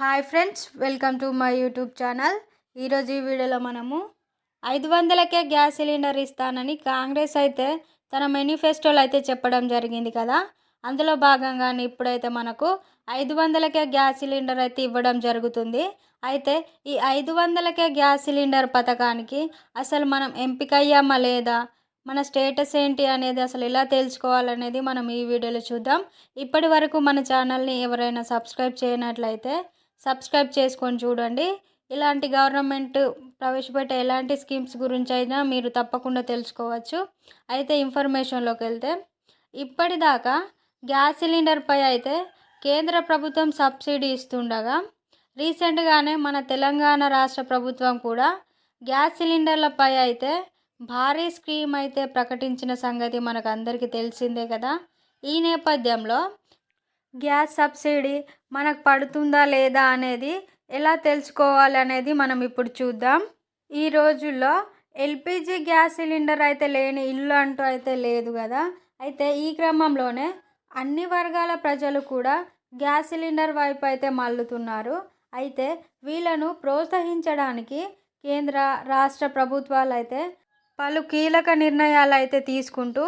Hi friends welcome to my YouTube channel. ఈరోజు ఈ వీడియోలో మనము ఐదు వందలకే గ్యాస్ సిలిండర్ ఇస్తానని కాంగ్రెస్ అయితే తన మేనిఫెస్టోలో అయితే చెప్పడం జరిగింది కదా. అందులో భాగంగానే ఇప్పుడైతే మనకు ఐదు వందలకే గ్యాస్ సిలిండర్ అయితే ఇవ్వడం జరుగుతుంది. అయితే ఈ ఐదు వందలకే గ్యాస్ సిలిండర్ పథకానికి అసలు మనం ఎంపిక అయ్యామా లేదా? మన స్టేటస్ ఏంటి అనేది అసలు ఎలా తెలుసుకోవాలనేది మనం ఈ వీడియోలో చూద్దాం. ఇప్పటి వరకు మన ఛానల్ని ఎవరైనా సబ్స్క్రైబ్ చేయనట్లయితే సబ్స్క్రైబ్ చేసుకొని చూడండి. ఇలాంటి గవర్నమెంట్ ప్రవేశపెట్టే ఎలాంటి స్కీమ్స్ గురించి అయినా మీరు తప్పకుండా తెలుసుకోవచ్చు. అయితే ఇన్ఫర్మేషన్లోకి వెళ్తే ఇప్పటిదాకా గ్యాస్ సిలిండర్పై అయితే కేంద్ర ప్రభుత్వం సబ్సిడీ ఇస్తుండగా రీసెంట్గానే మన తెలంగాణ రాష్ట్ర ప్రభుత్వం కూడా గ్యాస్ సిలిండర్లపై అయితే భారీ స్కీమ్ అయితే ప్రకటించిన సంగతి మనకు అందరికీ తెలిసిందే కదా. ఈ నేపథ్యంలో గ్యాస్ సబ్సిడీ మనకు పడుతుందా లేదా అనేది ఎలా తెలుసుకోవాలి అనేది మనం ఇప్పుడు చూద్దాం. ఈ రోజుల్లో ఎల్పిజి గ్యాస్ సిలిండర్ అయితే లేని ఇల్లు అంటూ అయితే లేదు కదా. అయితే ఈ క్రమంలోనే అన్ని వర్గాల ప్రజలు కూడా గ్యాస్ సిలిండర్ వైపు అయితే మల్లుతున్నారు అయితే వీళ్ళను ప్రోత్సహించడానికి కేంద్ర రాష్ట్ర ప్రభుత్వాలు అయితే పలు కీలక నిర్ణయాలు అయితే తీసుకుంటూ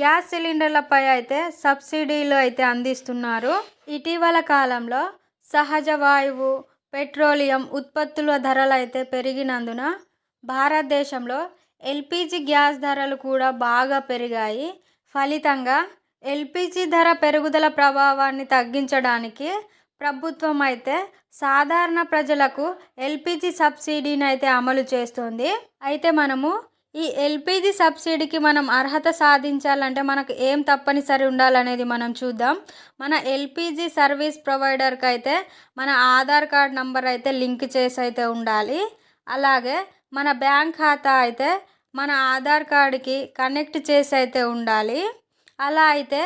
గ్యాస్ సిలిండర్లపై అయితే సబ్సిడీలు అయితే అందిస్తున్నారు. ఇటీవల కాలంలో సహజ వాయువు పెట్రోలియం ఉత్పత్తుల ధరలు అయితే పెరిగినందున భారతదేశంలో ఎల్పిజి గ్యాస్ ధరలు కూడా బాగా పెరిగాయి. ఫలితంగా ఎల్పిజి ధర పెరుగుదల ప్రభావాన్ని తగ్గించడానికి ప్రభుత్వం అయితే సాధారణ ప్రజలకు ఎల్పిజి సబ్సిడీని అయితే అమలు చేస్తుంది. అయితే మనము ఈ ఎల్పిజి సబ్సిడీకి మనం అర్హత సాధించాలంటే మనకు ఏం తప్పనిసరి ఉండాలనేది మనం చూద్దాం. మన ఎల్పిజి సర్వీస్ ప్రొవైడర్కి అయితే మన ఆధార్ కార్డ్ నంబర్ అయితే లింక్ చేసి అయితే ఉండాలి. అలాగే మన బ్యాంక్ ఖాతా అయితే మన ఆధార్ కార్డుకి కనెక్ట్ చేసి అయితే ఉండాలి. అలా అయితే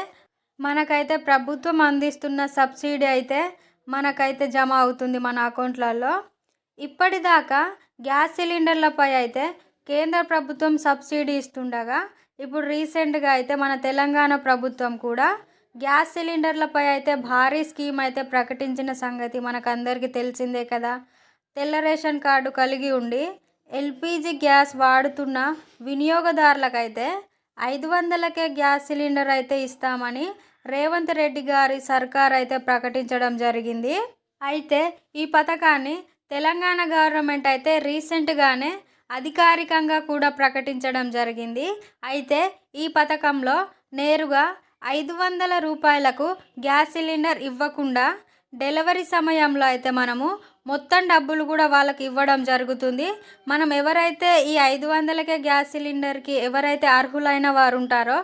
మనకైతే ప్రభుత్వం అందిస్తున్న సబ్సిడీ అయితే మనకైతే జమ అవుతుంది మన అకౌంట్లలో. ఇప్పటిదాకా గ్యాస్ సిలిండర్లపై అయితే కేంద్ర ప్రభుత్వం సబ్సిడీ ఇస్తుండగా ఇప్పుడు రీసెంట్గా అయితే మన తెలంగాణ ప్రభుత్వం కూడా గ్యాస్ సిలిండర్లపై అయితే భారీ స్కీమ్ అయితే ప్రకటించిన సంగతి మనకు అందరికీ తెలిసిందే కదా. తెల్ల రేషన్ కార్డు కలిగి ఉండి ఎల్పిజి గ్యాస్ వాడుతున్న వినియోగదారులకైతే ఐదు వందలకే గ్యాస్ సిలిండర్ అయితే ఇస్తామని రేవంత్ రెడ్డి గారి సర్కార్ అయితే ప్రకటించడం జరిగింది. అయితే ఈ పథకాన్ని తెలంగాణ గవర్నమెంట్ అయితే రీసెంట్గానే అధికారికంగా కూడా ప్రకటించడం జరిగింది. అయితే ఈ పథకంలో నేరుగా ఐదు వందల రూపాయలకు గ్యాస్ సిలిండర్ ఇవ్వకుండా డెలివరీ సమయంలో అయితే మనము మొత్తం డబ్బులు కూడా వాళ్ళకి ఇవ్వడం జరుగుతుంది. మనం ఎవరైతే ఈ ఐదు వందలకే గ్యాస్ సిలిండర్కి ఎవరైతే అర్హులైన వారు ఉంటారో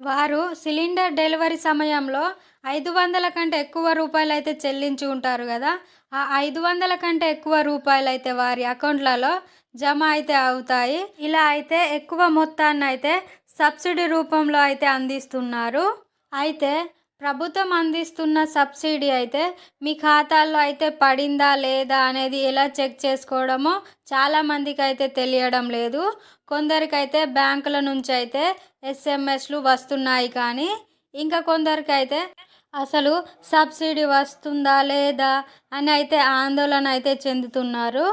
వారు సిలిండర్ డెలివరీ సమయంలో ఐదు వందల కంటే ఎక్కువ రూపాయలు అయితే చెల్లించి ఉంటారు కదా. ఆ ఐదు వందల కంటే ఎక్కువ రూపాయలు అయితే వారి అకౌంట్లలో జమ అయితే అవుతాయి. ఇలా అయితే ఎక్కువ మొత్తాన్ని అయితే సబ్సిడీ రూపంలో అయితే అందిస్తున్నారు. అయితే ప్రభుత్వం అందిస్తున్న సబ్సిడీ అయితే మీ ఖాతాల్లో అయితే పడిందా లేదా అనేది ఎలా చెక్ చేసుకోవడమో చాలామందికి అయితే తెలియడం లేదు. కొందరికైతే బ్యాంకుల నుంచి అయితే ఎస్ఎంఎస్లు వస్తున్నాయి కానీ ఇంకా కొందరికైతే అసలు సబ్సిడీ వస్తుందా లేదా అని అయితే ఆందోళన అయితే చెందుతున్నారు.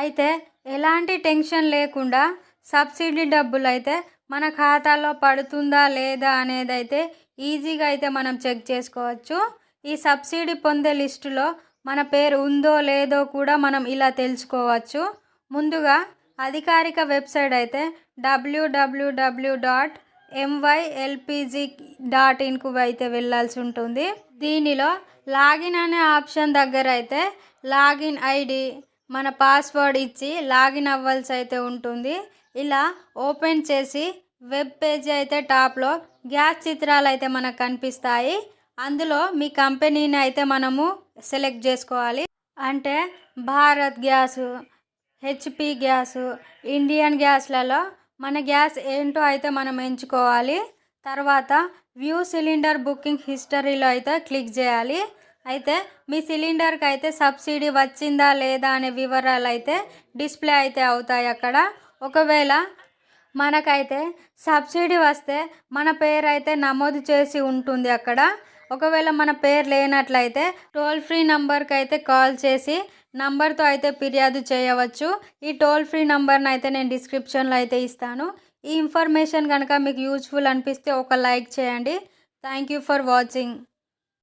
అయితే ఎలాంటి టెన్షన్ లేకుండా సబ్సిడీ డబ్బులు అయితే మన ఖాతాలో పడుతుందా లేదా అనేది అయితే ఈజీగా అయితే మనం చెక్ చేసుకోవచ్చు. ఈ సబ్సిడీ పొందే లిస్టులో మన పేరు ఉందో లేదో కూడా మనం ఇలా తెలుసుకోవచ్చు. ముందుగా అధికారిక వెబ్సైట్ అయితే డబ్ల్యూడబ్ల్యూడబ్ల్యూ డాట్ ఎంవైఎల్పిజి డాట్ ఇన్కు అయితే వెళ్ళాల్సి ఉంటుంది. దీనిలో లాగిన్ అనే ఆప్షన్ దగ్గర అయితే లాగిన్ ఐడి మన పాస్వర్డ్ ఇచ్చి లాగిన్ అవ్వాల్సి అయితే ఉంటుంది. ఇలా ఓపెన్ చేసి వెబ్ పేజీ అయితే టాప్లో గ్యాస్ చిత్రాలు అయితే మనకు కనిపిస్తాయి. అందులో మీ కంపెనీని అయితే మనము సెలెక్ట్ చేసుకోవాలి. అంటే Bharat gas HP gas Indian గ్యాస్లలో మన గ్యాస్ ఏంటో అయితే మనం ఎంచుకోవాలి. తర్వాత వ్యూ సిలిండర్ బుకింగ్ హిస్టరీలో అయితే క్లిక్ చేయాలి. అయితే మీ సిలిండర్కి అయితే సబ్సిడీ వచ్చిందా లేదా అనే వివరాలు అయితే డిస్ప్లే అయితే అవుతాయి అక్కడ. ఒకవేళ మనకైతే సబ్సిడీ వస్తే మన పేరు అయితే నమోదు చేసి ఉంటుంది అక్కడ. ఒకవేళ మన పేరు లేనట్లయితే టోల్ ఫ్రీ నంబర్కి అయితే కాల్ చేసి నంబర్తో అయితే ఫిర్యాదు చేయవచ్చు. ఈ టోల్ ఫ్రీ నంబర్ని అయితే నేను డిస్క్రిప్షన్లో అయితే ఇస్తాను. ఈ ఇన్ఫర్మేషన్ కనుక మీకు యూజ్ఫుల్ అనిపిస్తే ఒక లైక్ చేయండి. Thank you for watching.